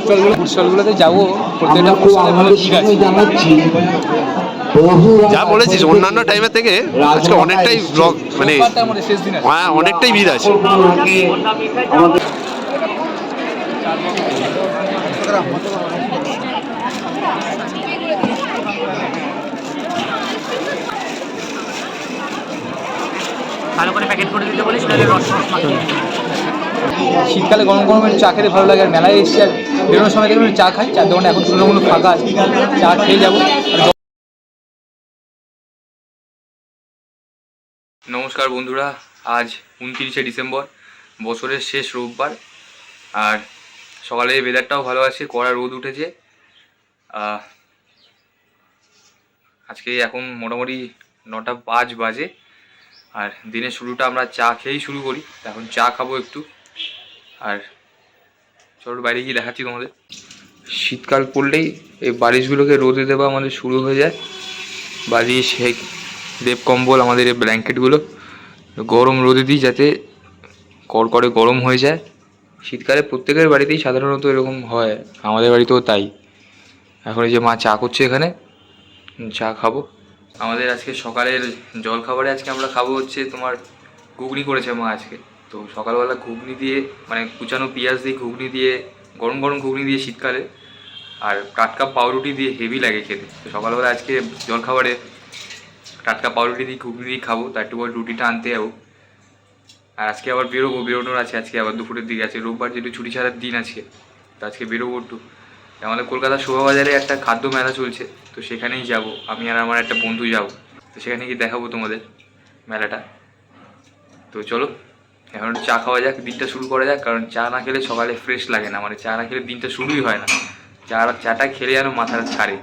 ফুটস্টলগুলো ফুটস্টলগুলোতে যাব। প্রত্যেকটা ভালো ভিড় আছে। যা বলেছিস অন্যান্য টাইমের থেকে আজকে অনেকটাই ব্লগ মানে রোববারটা আমাদের শেষ দিন আছে। হ্যাঁ অনেকটাই ভিড় আছে। ভালো করে প্যাকেট করে দিতে বলিস রস রস মাখিয়ে দিতে। শীতকালে গরম গরম একটু চা খেতে ভালো লাগে আর মেলায় এসেছি আর বেরোনোর সময় দেখবেন চা খাই চার দোকানে এখন তুলনামূলক ফাঁকা আছে। চা খেয়ে যাব। নমস্কার বন্ধুরা, আজ উনত্রিশে ডিসেম্বর, বছরের শেষ রোববার। আর সকালে ওয়েদারটাও ভালো আছে, কড়া রোদ উঠেছে। আজকে এখন মোটামুটি নটা পাঁচ বাজে। আর দিনের শুরুটা আমরা চা খেয়েই শুরু করি। এখন চা খাব একটু। আর চলো বাইরে গিয়ে দেখাচ্ছি তোমাদের। শীতকাল পড়লেই এই বালিশগুলোকে রোদে দেওয়া আমাদের শুরু হয়ে যায়। বালিশ এই দেব কম্বল, আমাদের এই ব্ল্যাঙ্কেটগুলো গরম রোদে দিই যাতে কড়কড়ে গরম হয়ে যায়। শীতকালে প্রত্যেকের বাড়িতেই সাধারণত এরকম হয়, আমাদের বাড়িতেও তাই। এখন এই যে মা চা করছে এখানে, চা খাব। আমাদের আজকে সকালের জল খাবারে আজকে আমরা খাব হচ্ছে তোমার ঘুগনি করেছে মা আজকে। তো সকালবেলা ঘুগনি দিয়ে মানে কুচানো পেঁয়াজ দিয়ে ঘুগনি দিয়ে, গরম গরম ঘুগনি দিয়ে শীতকালে, আর টাটকা পাউরুটি দিয়ে হেভি লাগে খেতে। তো সকালবেলা আজকে জলখাবারে টাটকা পাউরুটি দিয়ে ঘুগনি দিয়ে খাব তার একটু পর রুটিটা আনতে যাব। আর আজকে আবার বেরোবো, বেরোনোর আছে আজকে, আবার দুপুরের দিকে আছে। রোববার যেহেতু ছুটি ছাড়ার দিন আজকে, তো আজকে বেরোবো একটু। আমাদের কলকাতার শোভাবাজারে একটা খাদ্য মেলা চলছে, তো সেখানেই যাব। আমি আর আমার একটা বন্ধু যাব, তো সেখানে গিয়ে দেখাবো তোমাদের মেলাটা। তো চলো। এখন চা খাওয়া যাক, দিনটা শুরু করা যাক, কারণ চা না খেলে সকালে ফ্রেশ লাগে না। মানে চা না খেলে দিনটা শুরুই হয় না। চা চাটা খেলে যেন মাথাটা ছাড়ে।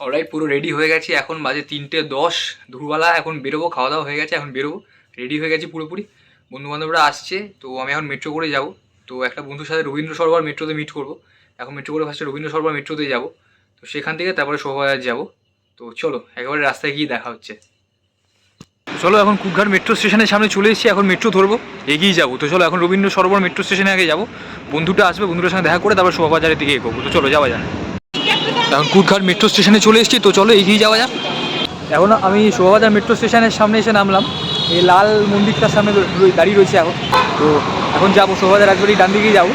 অলরাইট পুরো রেডি হয়ে গেছি। এখন বাজে তিনটে দশ। দুপুরবেলা এখন বেরোবো, খাওয়া দাওয়া হয়ে গেছে, এখন বেরোবো। রেডি হয়ে গেছি পুরোপুরি। বন্ধু বান্ধবরা আসছে, তো আমি এখন মেট্রো করে যাব। তো একটা বন্ধুর সাথে রবীন্দ্র সরোবর মেট্রোতে মিট করব। এখন মেট্রো করে ফার্স্টে রবীন্দ্র সরোবর মেট্রোতে যাব। তো সেখান থেকে তারপরে শোভাবাজার যাব। তো চলো, একেবারে রাস্তায় গিয়ে দেখা হচ্ছে। চলো এখন কুকঘাট মেট্রো স্টেশনের সামনে চলে এসেছি, এখন মেট্রো ধরবো। এগিয়ে যাব তো, চলো এখন রবীন্দ্র সরোবর মেট্রো স্টেশনে আগে যাব। বন্ধুটা আসবে বন্ধুটার সঙ্গে দেখা করে তারপর শোভাবাজারের দিকে এগোবো। তো চলো, যাওয়া যাক। এখন কুটঘাট মেট্রো স্টেশনে চলে এসেছি, তো চলো এগিয়ে যাওয়া যাক। এখন আমি শোভাবাজার মেট্রো স্টেশনের সামনে এসে নামলাম। এই লাল মন্দিরটার সামনে দাঁড়িয়ে রয়েছে এখন। তো এখন যাব শোভাবাজার রাজবাড়ি ডান দিকেই যাব।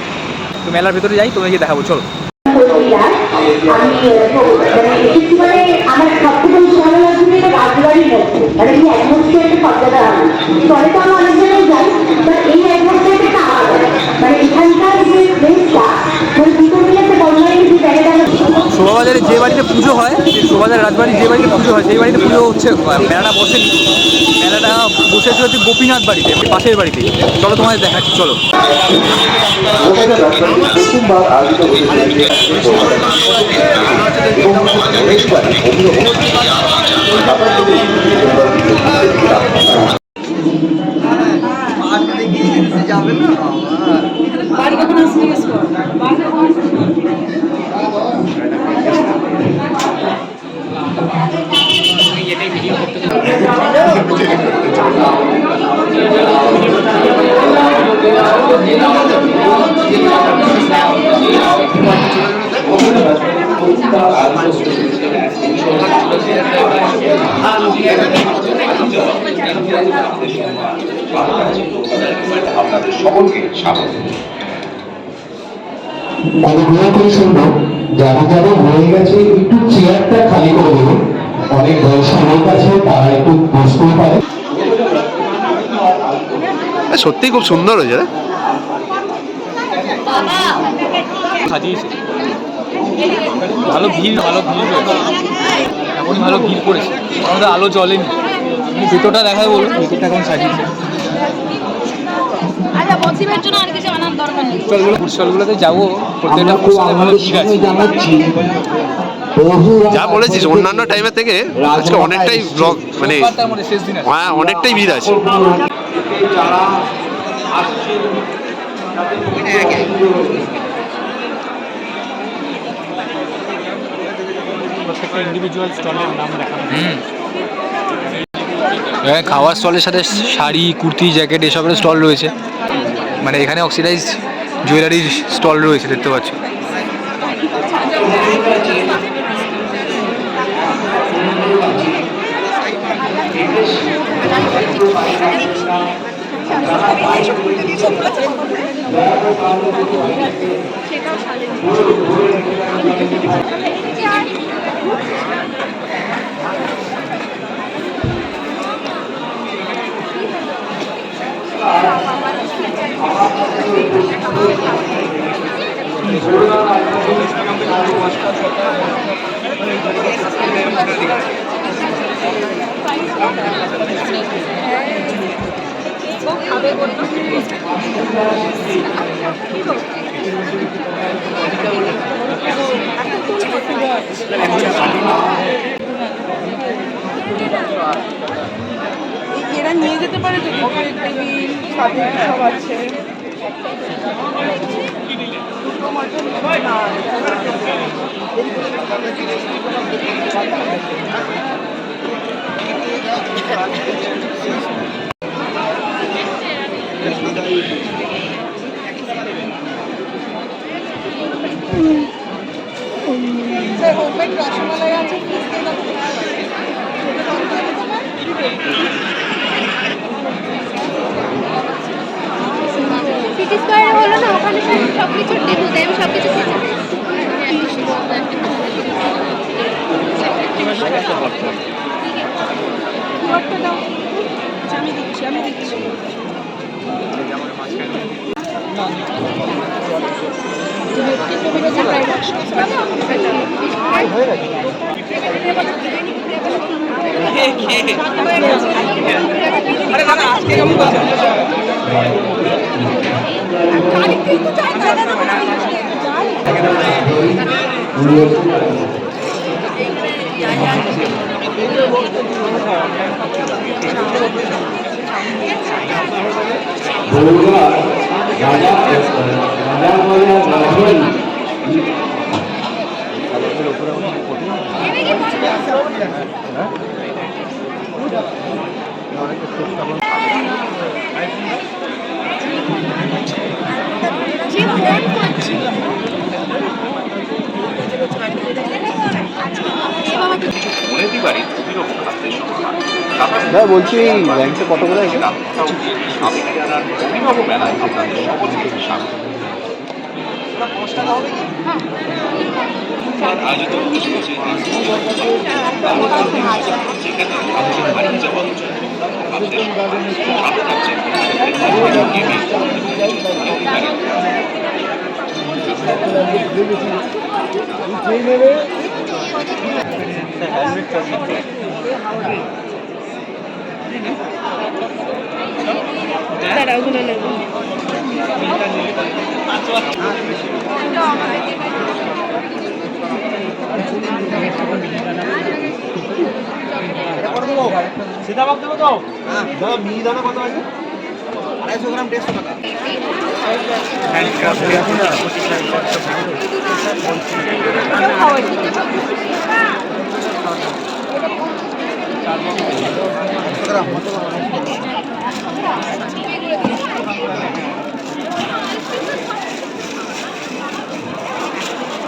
তো মেলার ভেতরে যাই তোমাকে দেখাবো, চলো। মানে যে মানে শোভাবাজারে যে বাড়িতে পুজো হয় শোভাবাজার রাজবাড়ির যে বাড়িতে পুজো হয়, সেই বাড়িতে পুজো হচ্ছে মেলাটা বসেনি। মেলাটা বসেছে হচ্ছে গোপীনাথ বাড়িতে, পাশের বাড়িতে চলো তোমাদের দেখাচ্ছি, চলো। প্রথমবার আয়োজিত হয়েছে অনুগ্রহ করে শুনব যারা যারা হয়ে গেছে একটু চেয়ারটা খালি করে দেবেন অনেক বয়স্ক লোক আছে তারা একটু পারে সত্যিই খুব সুন্দর হয়েছে রে। ভালো ভিড় ভালো ভিড় এখন ভালো ভিড় করেছে। আমাদের আলো জ্বলেনি। ভেতরটা দেখায় বলো ভেতরটা এখন সাজিয়েছে আচ্ছা মসিবের জন্য আর কিছু আনার দরকার নেই। ফুটস্টলগুলো ফুটস্টলগুলোতে যাব প্রত্যেকটা ফুটস্টলে ভালো আনন্দের আছে। যা বলেছিস অন্যান্য টাইমের থেকে আজকে অনেকটাই ব্লগ মানে আছে। হ্যাঁ অনেকটাই ভিড় আছে। হুম। খাওয়ার স্টলের সাথে শাড়ি, কুর্তি, জ্যাকেট এসবের স্টল রয়েছে। মানে এখানে অক্সিডাইজ জুয়েলারির স্টল রয়েছে, দেখতে পাচ্ছ। এরা নিয়ে যেতে পারে তো স্বাধীন সব আছে। হোমমেড রসমালাই আছে সিটি স্কোয়ারে হলো না ওখানে সব কিছু খাবারটা দাও আচ্ছা, আমি দিচ্ছি আমি দিচ্ছি বগুড়া রাজা রাজা বলা রাহুল হ্যাঁ বলছি ল্যাংচা কত করে আছে? দাঁড়া ওগুলো নেব সীতাবাগ দেবো তো দাদা মিহিদানা কত আছে আড়াইশো গ্রাম দেড়শো টাকা।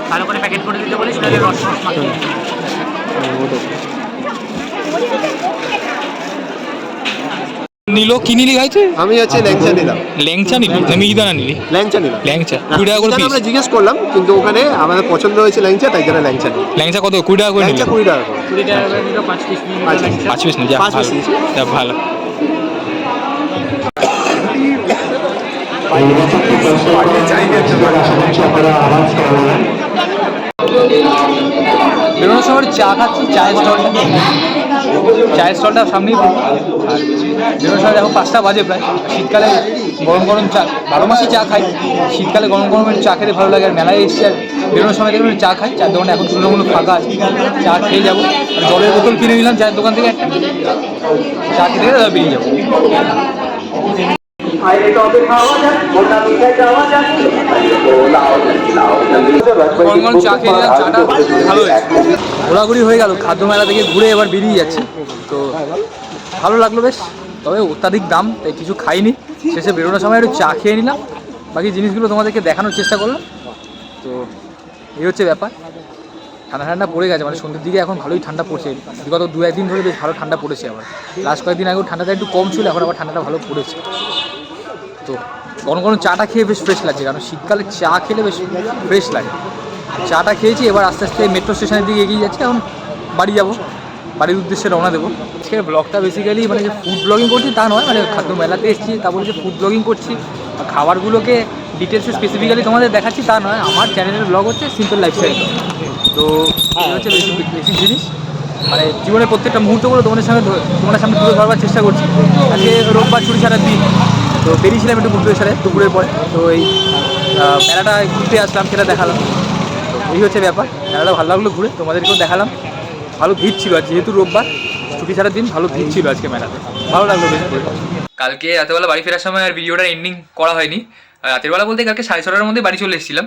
ভালো করে প্যাকেট করে দিতে বলিস নাহলে রস রস মাখিয়ে নিল কি নিলি গাইছে আমি হচ্ছে ল্যাংচা নিলাম। ল্যাংচা নিলি? না মিহিদানা নিলি? ল্যাংচা নিলাম। ল্যাংচা কুড়ি টাকা করে পিস আমরা জিজ্ঞেস করলাম কিন্তু ওখানে আমাদের পছন্দ হয়েছে ল্যাংচা তাই জন্য ল্যাংচা নিলাম। ল্যাংচা কত? কুড়ি টাকা করে নিলি? ল্যাংচা কুড়ি টাকা কুড়ি টাকা করে দিল পাঁচ পিস পাঁচ নিল পাঁচ পিস নিলি যা ভালো। বেরোনোর সময় চা খাচ্ছি চায়ের স্টলটা চায়ের স্টলটা সামনেই সময় দেখো পাঁচটা বাজে প্রায়। শীতকালে গরম গরম চা, বারো মাসে চা খাই। শীতকালে গরম গরম চা খেতে ভালো লাগে, আর মেলায় এসছি আর বেরোনোর সময় দেখবেন চা খাই। চার দোকানে এখন তুলনামূলক ফাঁকা আছে। চা খেয়ে যাব। আর জলের বোতল কিনে নিলাম চায়ের দোকান থেকে। চা খেতে গেলে বেরিয়ে যাব। চা খেয়ে চাটা ভালো ঘোরাঘুরি হয়ে গেল, খাদ্য মেলা থেকে ঘুরে এবার বেরিয়ে যাচ্ছি। তো ভালো লাগল বেশ, তবে অত্যাধিক দাম, তাই কিছু খাইনি। শেষে বেরোনোর সময় একটু চা খেয়ে নিলাম। বাকি জিনিসগুলো তোমাদেরকে দেখানোর চেষ্টা করলাম। তো এই হচ্ছে ব্যাপার। ঠান্ডা ঠান্ডা পড়ে গেছে মানে সন্ধ্যের দিকে এখন ভালোই ঠান্ডা পড়ছে। বিগত দু একদিন ধরে বেশ ভালো ঠান্ডা পড়েছে আবার। লাস্ট কয়েকদিন আগেও ঠান্ডাটা একটু কম ছিল, এখন আবার ঠান্ডাটা ভালো পড়েছে। তো কোনো গরম চাটা খেয়ে বেশ ফ্রেশ লাগছে, কারণ শীতকালে চা খেলে বেশ ফ্রেশ লাগে। চাটা খেয়েছি, এবার আস্তে আস্তে মেট্রো স্টেশনের দিকে এগিয়ে যাচ্ছি, এখন বাড়ি যাব। বাড়ির উদ্দেশ্যে রওনা দেবো। আজকের ব্লগটা বেসিক্যালি মানে যে ফুড ব্লগিং করছি তা নয় মানে খাদ্য মেলাতে এসেছি তারপরে যে ফুড ব্লগিং করছি। খাবারগুলোকে ডিটেলসে স্পেসিফিক্যালি তোমাদের দেখাচ্ছি, তা নয়, আমার চ্যানেলের ব্লগ হচ্ছে সিম্পল লাইফস্টাইল তো হচ্ছে বেসিক জিনিস। মানে জীবনের প্রত্যেকটা মুহূর্তগুলো তোমাদের সামনে তোমাদের সামনে তুলে ধরবার চেষ্টা করছি। আজকে রোববার ছুটি ছাড়ার দিন। তো বেরিয়েছিলাম একটু ঘুরতে সাথে দুপুরের পরে। তো এই মেলাটা ঘুরতে আসলাম, সেটা দেখালাম। এই হচ্ছে ব্যাপার। মেলাটা ভালো লাগল ঘুরে, তোমাদেরকেও দেখালাম। ভালো ভিড় ছিল আর যেহেতু রোববার, ছুটি ছাড়ার দিন ভালো ভিড় ছিল আজকে মেলাতে। ভালো লাগল বেশ করে কালকে রাতেবেলা বাড়ি ফেরার সময় আর ভিডিওটা এন্ডিং করা হয়নি। রাতের বেলা বলতে কালকে সাড়ে ছটার মধ্যে বাড়ি চলে এসেছিলাম।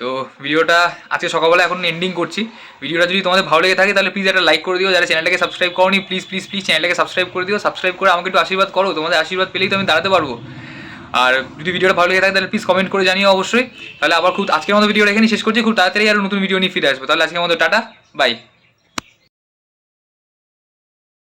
তো ভিডিওটা আজকে সকালবেলা এখন এন্ডিং করছি। ভিডিওটা যদি তোমাদের ভালো লেগে থাকে, তাহলে প্লিজ একটা লাইক করে দিও। যারা চ্যানেলটাকে সাবস্ক্রাইব করনি প্লিজ প্লিজ প্লিজ চ্যানেলটাকে সাবস্ক্রাইব করে দিও। সাবস্ক্রাইব করে আমাকে একটু আশীর্বাদ করো। তোমাদের আশীর্বাদ পেলেই তো আমি দাঁড়াতে পারব। আর যদি ভিডিওটা ভালো লেগে থাকে, তাহলে প্লিজ কমেন্ট করে জানিও অবশ্যই। তাহলে আবার খুব আজকের মতো ভিডিওটা এখানে শেষ করছি। খুব তাড়াতাড়ি আর নতুন ভিডিও নিয়ে ফিরে আসব। তাহলে আজকের মতো টাটা বাই